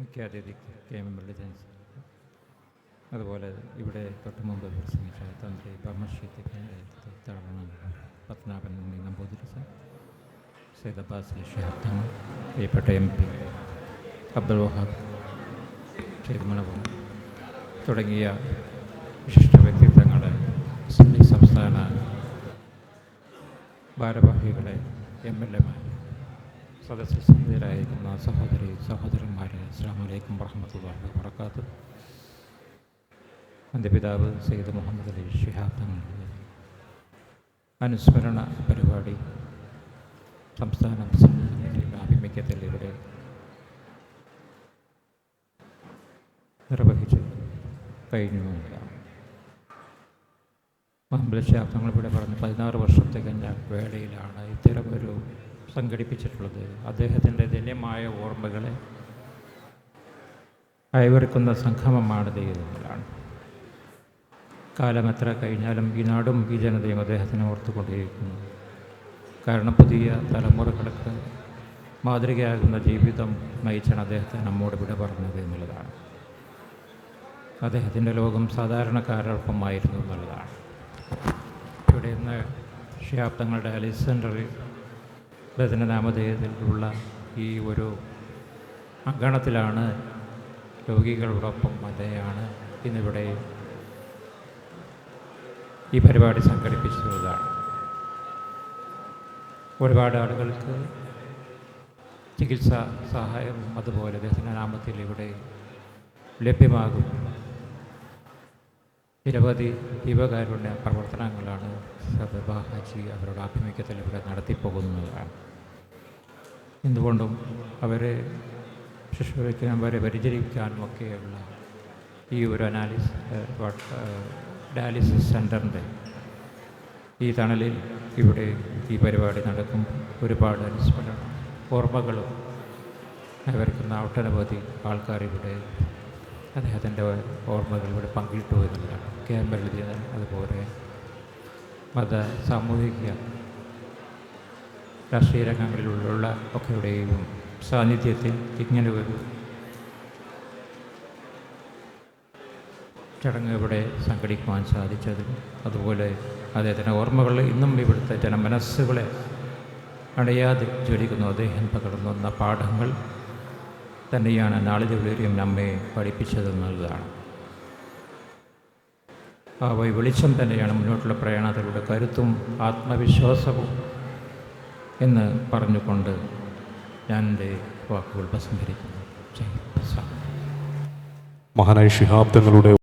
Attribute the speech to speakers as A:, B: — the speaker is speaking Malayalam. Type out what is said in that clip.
A: മുഖ്യാതിഥിക്ക് കെ എം മുരളീധരൻ അതുപോലെ ഇവിടെ തൊട്ട് മുമ്പ് പ്രസംഗിച്ച തന്ത്രി പരമശ്രീത്തിന്റെ തളവണ പത്മനാഭൻ നമ്പൂതിരി സാർ സൈദ് അബ്ബാസ് പ്രിയപ്പെട്ട എം പി അബ്ദുൽ വഹാബ് മണവും തുടങ്ങിയ വിശിഷ്ട വ്യക്തിത്വങ്ങൾ സംസ്ഥാന ഭാരവാഹികളെ എം എൽ എമാർ സദസ്സിൽ സഹോദരി സഹോദരന്മാരെ അസ്ലാമലൈക്കും വലൈക്കും വർഹമത്തുള്ളാഹി വബർക്കാത്തു എന്റെ പിതാവ് സയ്യിദ് മുഹമ്മദ് അലി ഷിഹാബ് തങ്ങളുടെ അനുസ്മരണ പരിപാടി സംസ്ഥാന ആഭിമുഖ്യത്തിൽ ഇവിടെ നിർവഹിച്ചു കഴിഞ്ഞു മുഹമ്മദ് ഷിഹാബ് തങ്ങൾ ഇവിടെ പറഞ്ഞു പതിനാറ് വർഷത്തെ കഴിഞ്ഞ വേളയിലാണ്. ഇത്തരമൊരു സംഘടിപ്പിച്ചിട്ടുള്ളത്. അദ്ദേഹത്തിന്റെ ധന്യമായ ഓർമ്മകളെ അയവിറക്കുന്ന സംഗമമാണ് ദൈവങ്ങളാണ് കാലം എത്ര കഴിഞ്ഞാലും ഈ നാടും ഈ ജനതയും അദ്ദേഹത്തിനെ ഓർത്തുകൊണ്ടിരിക്കുന്നു. കാരണം പുതിയ തലമുറകൾക്ക് മാതൃകയാകുന്ന ജീവിതം നയിച്ചാണ് അദ്ദേഹത്തെ നമ്മോട് വിട പറഞ്ഞത് എന്നുള്ളതാണ്. അദ്ദേഹത്തിന്റെ ലോകം സാധാരണക്കാരോടൊപ്പമായിരുന്നു എന്നുള്ളതാണ്. ഇവിടെ ഇന്ന് ശാബ്ദങ്ങളുടെ അലിസ് സെന്ററിൽ അദ്ദേഹത്തിന്റെ ഈ ഒരു അങ്കണത്തിലാണ് രോഗികളോടൊപ്പം അദ്ദേഹമാണ് ഇന്നിവിടെ ഈ പരിപാടി സംഘടിപ്പിച്ചിട്ടുള്ളതാണ്. ഒരുപാട് ആളുകൾക്ക് ചികിത്സാ സഹായം അതുപോലെ അദ്ദേഹത്തിന്റെ ഇവിടെ ലഭ്യമാകും. നിരവധി ദീപകാരുണ്യ പ്രവർത്തനങ്ങളാണ് സദബ അവരുടെ ആഭിമുഖ്യത്തിൽ ഇവിടെ നടത്തിപ്പോകുന്നതാണ്. എന്തുകൊണ്ടും അവരെ ശുശ്രൂഷിക്കാനും അവരെ പരിചരിക്കാനും ഒക്കെയുള്ള ഈ ഒരു അനാലിസ് ഡയാലിസിസ് സെന്ററിന്റെ ഈ തണലിൽ ഇവിടെ ഈ പരിപാടി നടക്കും. ഒരുപാട് അനുസ്മരണം ഓർമ്മകളും അവർക്കുന്ന ഒട്ടനവധി ആൾക്കാർ ഇവിടെ അദ്ദേഹത്തിന്റെ ഓർമ്മകൾ ഇവിടെ പങ്കിട്ടു എന്നുള്ളതാണ്. കേരളത്തിൽ അതുപോലെ മത സാമൂഹിക രാഷ്ട്രീയ രംഗങ്ങളിലുള്ള ഒക്കെയുടെയും സാന്നിധ്യത്തിൽ ഇങ്ങനെ ഒരു ചടങ്ങ് ഇവിടെ സംഘടിക്കുവാൻ സാധിച്ചതിൽ അതുപോലെ അദ്ദേഹത്തിന്റെ ഓർമ്മകൾ ഇന്നും ഇവിടുത്തെ ജനമനസ്സുകളെ അടയാതെ ജ്വലിക്കുന്നു. അദ്ദേഹം പകർന്നു വന്ന പാഠങ്ങൾ തന്നെയാണ് നാളിതുവരെയും നമ്മെ പഠിപ്പിച്ചതെന്നുള്ളതാണ്. ആ വെളിച്ചം തന്നെയാണ് മുന്നോട്ടുള്ള പ്രയാണത്തിലൂടെ കരുത്തും ആത്മവിശ്വാസവും എന്ന് പറഞ്ഞുകൊണ്ട് ഞാൻ എന്റെ വാക്കുകൾ ഉപസംഹരിക്കുന്നു
B: മഹാനായി ശിഹാബ്ദങ്ങളുടെ